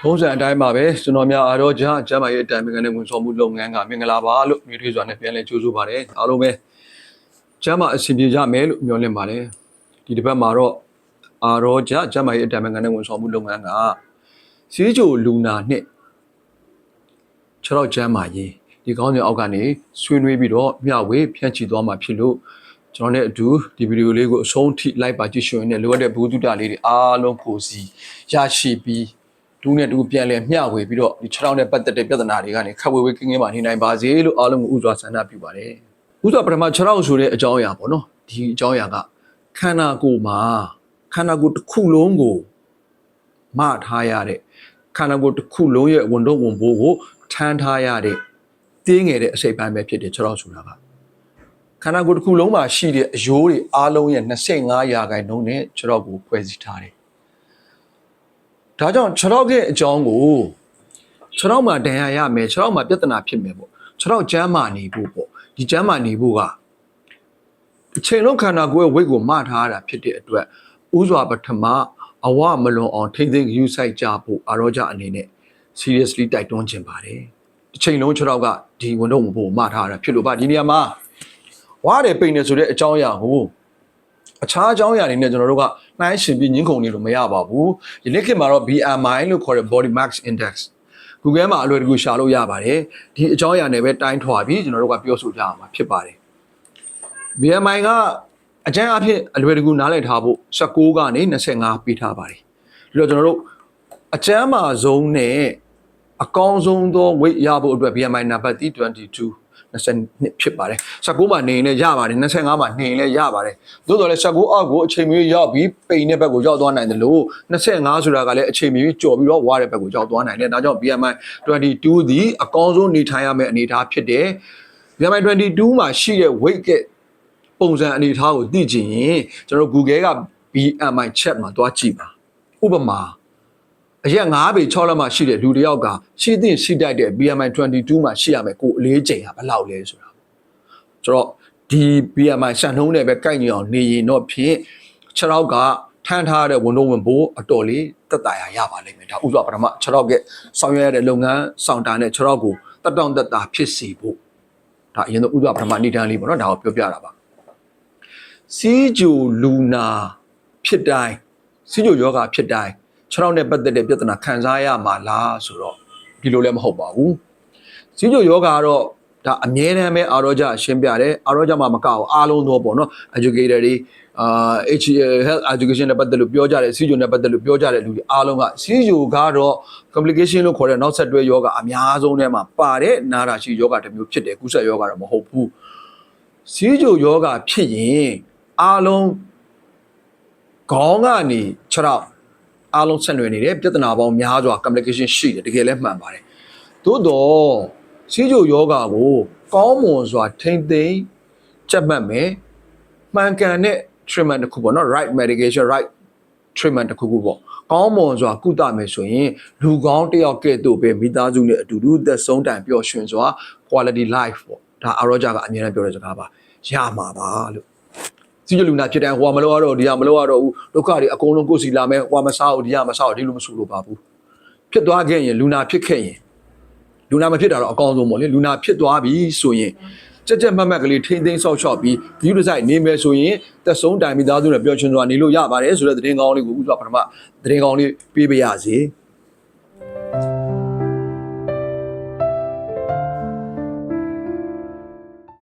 ထုံးစံအတိုင်းပါပဲကျွန်တော်များအားတော့ကြာကျမ်းမာရေးအတိုင်းပင်ကနေဝန်ဆောင်မှုလုပ်ငန်းကမင်္ဂလာပါလို့မြေထွေးစွာနဲ့ပြန်လည်ကြိုဆိုပါတယ်အားလုံးပဲကျမ်းမာအဆင်ပြေကြမယ်လို့မျှော်လင့်ပါတယ်ဒီတစ်ပတ်မှာတော့အားတော့ကြာကျမ်းမာရေးအတိုင်းပင်ကနေဝန်ဆောင်မှုလုပ်ငန်းကစီးကြိုလူနာနဲ့ခြေတော့ကျမ်းမာရေးဒီကောင်းစဉ်အောက်ကနေဆွေးနွေးပြီးတော့မျှဝေဖြန့်ချီသွားမှာဖြစ်လို့ကျွန်တော်နဲ့အတူဒီဗီဒီယိုလေးကိုအဆုံးထိလိုက်ပါကြည့်ရှုရင်လည်းလိုအပ်တဲ့ဘုဒ္ဓတာလေးတွေအားလုံးကိုစီရရှိပြီး တူးနဲ့တူပြန်လဲမျှဝေပြီးတော့ဒီ6ထောင်နဲ့ပတ်သက်တဲ့ပြဿနာတွေကနေခက်ဝေဝေကင်းကင်းပါနေနိုင်ပါစေလို့အားလုံးကိုဥစွာဆန္ဒပြုပါတယ်။ဥစွာပထမ6ထောင်ဆိုတဲ့အကြောင်းအရာပေါ့နော်။ဒီအကြောင်းအရာကခန္ဓာကိုယ်မှာခန္ဓာကိုယ်တစ်ခုလုံးကိုမထားရတဲ့ခန္ဓာကိုယ်တစ်ခုလုံးရဲ့ဝန်တော့ဝန်ဘိုးကိုထမ်းထားရတဲ့တင်းငယ်တဲ့အစိပ်ပိုင်းပဲဖြစ်တဲ့6ထောင်ဆိုတာကခန္ဓာကိုယ်တစ်ခုလုံးမှာရှိတဲ့အယိုးတွေအားလုံးရဲ့25ရာခိုင်နှုန်းနဲ့6ထောင်ကိုဖွဲ့စည်းထားတယ် ဒါကြောင့်ခြေထောက်ရဲ့အကြောင်းကိုခြေထောက်မှာဒဏ်ရာရမယ်ခြေထောက်မှာပြဿနာဖြစ်မယ်ပေါ့ခြေထောက်ကျမ်းမာနေဖို့ပေါ့ဒီကျမ်းမာနေဖို့ကအချိန်လုံးခန္ဓာကိုယ်ရဲ့ဝိတ်ကိုမထားရတာဖြစ်တဲ့အတွက်ဥစွာပထမအဝမလွန်အောင်ထိမ့်သိမ့်ယူဆိုင်ကြဖို့အရောကြအနေနဲ့ seriously တိုက်တွန်းခြင်းပါတယ်ဒီချိန်လုံးခြေထောက်ကဒီဝန်တော့မဖို့မထားရတာဖြစ်လို့ပါဒီနေရာမှာဝါတယ်ပိန်နေဆိုတဲ့အကြောင်းအရာကို အခြားအကြောင်းအရာတွေနဲ့ကျွန်တော်တို့ကနှိုင်းယှဉ်ပြီးညှင်းခုန်နေလို့မရပါဘူးဒီနေ့ခေတ်မှာတော့ BMI လို့ခေါ်တဲ့ body mass index Google မှာအလွယ်တကူရှာလို့ရပါတယ်ဒီအကြောင်းအရာနဲ့ပဲတိုင်းထွာပြီးကျွန်တော်တို့ကပြောဆိုကြရမှာဖြစ်ပါတယ် BMI ကအကျန်းအဖြစ်အလွယ်တကူနားလည်ထားဖို့16ကနေ25ပေးထားပါတယ်ပြီးတော့ကျွန်တော်တို့အကျန်းမာဆုံးနဲ့အကောင်းဆုံးသော weight ရဖို့အတွက် BMI နံပါတ်22 22ဖြစ်ပါတယ်19မှာနေရင်လည်းရပါတယ်25မှာနေရင်လည်းရပါတယ်သို့တော်လည်း19အောက်ကိုအချိန်မီရောက်ပြီးပိန်တဲ့ဘက်ကိုရောက်သွားနိုင်တယ်လို့25ဆိုတာကလည်းအချိန်မီကြော်ပြီးတော့ဝါတဲ့ဘက်ကိုရောက်သွားနိုင်တယ်ဒါကြောင့် BMI 22သည်အကောင်းဆုံးနေထိုင်ရမယ့်အနေအထားဖြစ်တယ် BMI 22မှာရှိတဲ့ weight ကပုံစံအနေအထားကိုသိချင်ရင်ကျွန်တော်တို့ Google က BMI chat မှာတွားကြည့်ပါဥပမာ အရက်9ပေ6လက်မှရှိတဲ့လူတစ်ယောက်ကရှိသင့်ရှိတတ်တဲ့ BMI 22မှာရှိရမယ်ကိုအလေးချိန်ကဘယ်လောက်လဲဆိုတာဆိုတော့ဒီ BMI စံနှုန်းနဲ့ပဲကိုက်ညီအောင်နေရင်တော့ဖြင့်6ရောက်ကထမ်းထားတဲ့ဝန်တော့ဝန်ဖို့အတော်လေးတက်တာရရပါလိမ့်မယ်ဒါဥစွာပထမ6ရောက်ကဆောင်ရွက်ရတဲ့လုပ်ငန်းဆောင်တာနဲ့6ရောက်ကိုတက်တောင့်တက်တာဖြစ်စီဖို့ဒါအရင်တော့ဥစွာပထမနေတန်းလေးပေါ့နော်ဒါကိုပြောပြတာပါစီးဂျူလူနာဖြစ်တိုင်းစီးဂျူယောဂဖြစ်တိုင်း 6ရောက်နဲ့ပတ်သက်တဲ့ပြဿနာခံစားရမှာလားဆိုတော့ဒီလိုလည်းမဟုတ်ပါဘူးစီးဂျူယောဂကတော့ဒါအမြဲတမ်းပဲအာရောကြရှင်းပြတယ်အာရောကြမှာမကအောင်အားလုံးတော့ပေါ့နော် educator တွေအာ H health education နဲ့ပတ်သက်လို့ပြောကြတယ်စီဂျိုနဲ့ပတ်သက်လို့ပြောကြတဲ့လူတွေအားလုံးကစီဂျိုကတော့ complication လို့ခေါ်တဲ့နောက်ဆက်တွဲယောဂအများဆုံးထဲမှာပါတဲ့နာတာရှိယောဂတစ်မျိုးဖြစ်တယ်ကုသယောဂတော့မဟုတ်ဘူးစီဂျိုယောဂဖြစ်ရင်အားလုံးခေါင်းကနေခြေထောက် အားလုံးဆက်နွယ်နေတယ်ပြဿနာပေါင်းများစွာ complication ရှိတယ်တကယ်လည်းမှန်ပါတယ်သို့တော့စီဂျိုယောဂကိုကောင်းမွန်စွာထိမ့်သိမ့်ချက်မှတ်မယ်မှန်ကန်တဲ့ treatment တစ်ခုပေါ့နော် right medication right treatment တစ်ခုခုပေါ့ကောင်းမွန်စွာကုသမယ်ဆိုရင်လူကောင်းတစ်ယောက်ကဲ့သို့ပဲမိသားစုနဲ့အတူတူသက်ဆုံးတိုင်ပျော်ရွှင်စွာ quality life ပေါ့ဒါအရောဂျာကအမြဲတမ်းပြောတဲ့စကားပါရမှာပါလို့ စီကျလူနာဖြစ်တိုင်းဟိုကမလို့ရတော့ဒီကမလို့ရတော့ဘူးဒုက္ခတွေအကုန်လုံးကိုယ်စီလာမယ်ဟိုကမစားဘူးဒီကမစားဘူးဒီလိုမဆူလို့ပါဘူးဖြစ်သွားခဲ့ရင်လူနာဖြစ်ခဲ့ရင်လူနာမဖြစ်တာတော့အကောင်းဆုံးပေါ့လေလူနာဖြစ်သွားပြီဆိုရင်ကြက်ကြက်မတ်မတ်ကလေးထိမ့်သိမ်းဆောက်ရှောက်ပြီးဒီလိုဆိုင်နေမယ်ဆိုရင်သက်ဆုံးတိုင်မိသားစုနဲ့ပျော်ရွှင်စွာနေလို့ရပါတယ်ဆိုတဲ့သတင်းကောင်းလေးကိုဥစွာပထမသတင်းကောင်းလေးပေးပါရစေ။